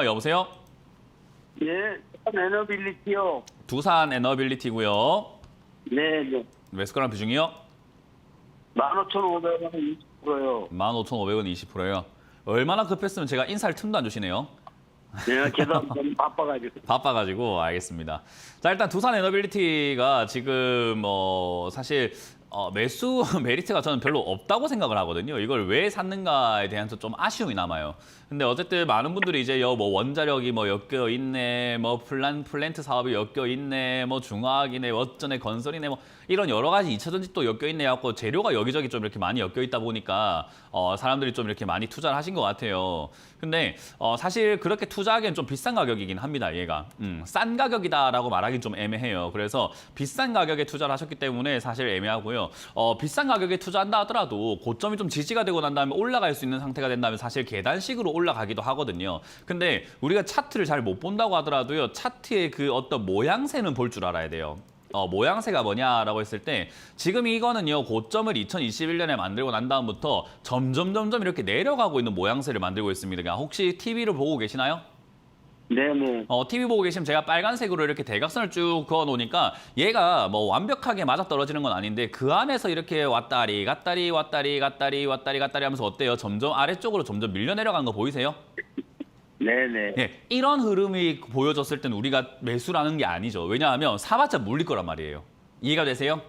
아, 여보세요? 예, 에너빌리티요. 두산 에너빌리티고요. 네, 네. 매수가랑 비중이요? 15,500원 20%요. 15,500원 20%예요. 얼마나 급했으면 제가 인사할 틈도 안 주시네요. 내가 계산 좀 바빠가지고. 바빠가지고 알겠습니다. 자 일단 두산 에너빌리티가 지금 뭐 사실 어, 매수 메리트가 저는 별로 없다고 생각을 하거든요. 이걸 왜 샀는가에 대한 좀 아쉬움이 남아요. 근데 어쨌든 많은 분들이 이제 여 뭐 원자력이 뭐 엮여 있네, 뭐 플란 플랜트 사업이 엮여 있네, 뭐 중화학이네, 어쩌네 건설이네, 뭐 이런 여러 가지 2차 전지도 엮여 있네 하고 재료가 여기저기 좀 이렇게 많이 엮여 있다 보니까 어, 사람들이 좀 이렇게 많이 투자를 하신 것 같아요. 근데 어, 사실 그렇게 투자하기엔 좀 비싼 가격이긴 합니다. 얘가 음, 싼 가격이다라고 말하기 좀 애매해요. 그래서 비싼 가격에 투자를 하셨기 때문에 사실 애매하고요. 어, 비싼 가격에 투자한다 하더라도 고점이 좀 지지가 되고 난 다음에 올라갈 수 있는 상태가 된다면 사실 계단식으로 올라가기도 하거든요. 근데 우리가 차트를 잘 못 본다고 하더라도요. 차트의 그 어떤 모양새는 볼 줄 알아야 돼요. 어, 모양새가 뭐냐라고 했을 때 지금 이거는요 고점을 2021년에 만들고 난 다음부터 점점 점점 이렇게 내려가고 있는 모양새를 만들고 있습니다. 혹시 TV를 보고 계시나요? 네네. 어, TV 보고 계시면 제가 빨간색으로 이렇게 대각선을 쭉 그어 놓으니까 얘가 뭐 완벽하게 맞아 떨어지는 건 아닌데 그 안에서 이렇게 왔다리 갔다리 왔다리 갔다리 왔다리 갔다리 하면서 어때요? 점점 아래쪽으로 점점 밀려 내려간 거 보이세요? 네네. 예, 이런 흐름이 보여졌을 때는 우리가 매수라는 게 아니죠. 왜냐하면 사봤자 물릴 거란 말이에요. 이해가 되세요?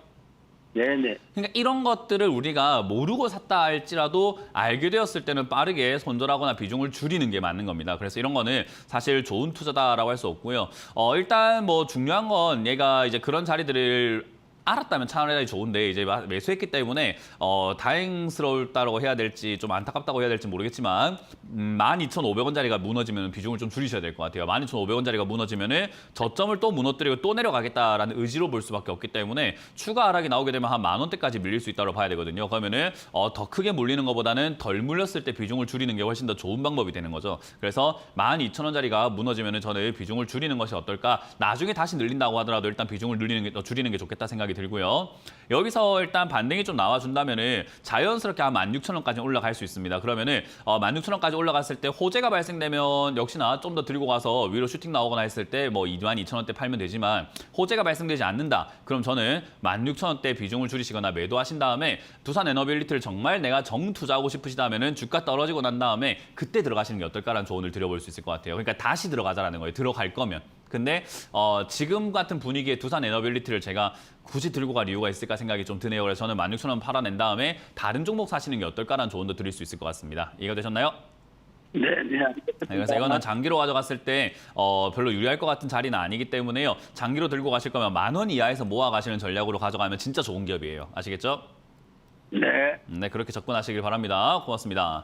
네네. 그러니까 이런 것들을 우리가 모르고 샀다 할지라도 알게 되었을 때는 빠르게 손절하거나 비중을 줄이는 게 맞는 겁니다. 그래서 이런 거는 사실 좋은 투자다라고 할 수 없고요. 어, 일단 뭐 중요한 건 얘가 이제 그런 자리들을 알았다면 차라리 좋은데 이제 마- 매수했기 때문에 어, 다행스러울다고 해야 될지 좀 안타깝다고 해야 될지 모르겠지만 음, 12,500원짜리가 무너지면 비중을 좀 줄이셔야 될 것 같아요. 12,500원짜리가 무너지면은 저점을 또 무너뜨리고 또 내려가겠다라는 의지로 볼 수밖에 없기 때문에 추가 하락이 나오게 되면 한 만 원대까지 밀릴 수 있다고 봐야 되거든요. 그러면은 어, 더 크게 물리는 것보다는 덜 물렸을 때 비중을 줄이는 게 훨씬 더 좋은 방법이 되는 거죠. 그래서 12,000원짜리가 무너지면은 저는 비중을 줄이는 것이 어떨까? 나중에 다시 늘린다고 하더라도 일단 비중을 늘리는 게더 줄이는 게 좋겠다 생각이 들고요. 여기서 일단 반등이 좀 나와준다면은 자연스럽게 한 16,000원까지 올라갈 수 있습니다. 그러면은 어, 16,000원까지 올라갔을 때 호재가 발생되면 역시나 좀 더 들고 가서 위로 슈팅 나오거나 했을 때 뭐 22,000원대 팔면 되지만 호재가 발생되지 않는다. 그럼 저는 16,000원대 비중을 줄이시거나 매도하신 다음에 두산 에너빌리티를 정말 내가 정 투자하고 싶으시다면은 주가 떨어지고 난 다음에 그때 들어가시는 게 어떨까라는 조언을 드려볼 수 있을 것 같아요. 그러니까 다시 들어가자라는 거예요. 들어갈 거면. 근데 어, 지금 같은 분위기에 두산 에너빌리티를 제가 굳이 들고 갈 이유가 있을까 생각이 좀 드네요. 그래서 저는 16,000원 팔아낸 다음에 다른 종목 사시는 게 어떨까라는 조언도 드릴 수 있을 것 같습니다. 이해가 되셨나요? 네네. 네, 그래서 이거는 장기로 가져갔을 때 어, 별로 유리할 것 같은 자리는 아니기 때문에요. 장기로 들고 가실 거면 만 원 이하에서 모아 가시는 전략으로 가져가면 진짜 좋은 기업이에요. 아시겠죠? 네. 네, 그렇게 접근하시길 바랍니다. 고맙습니다.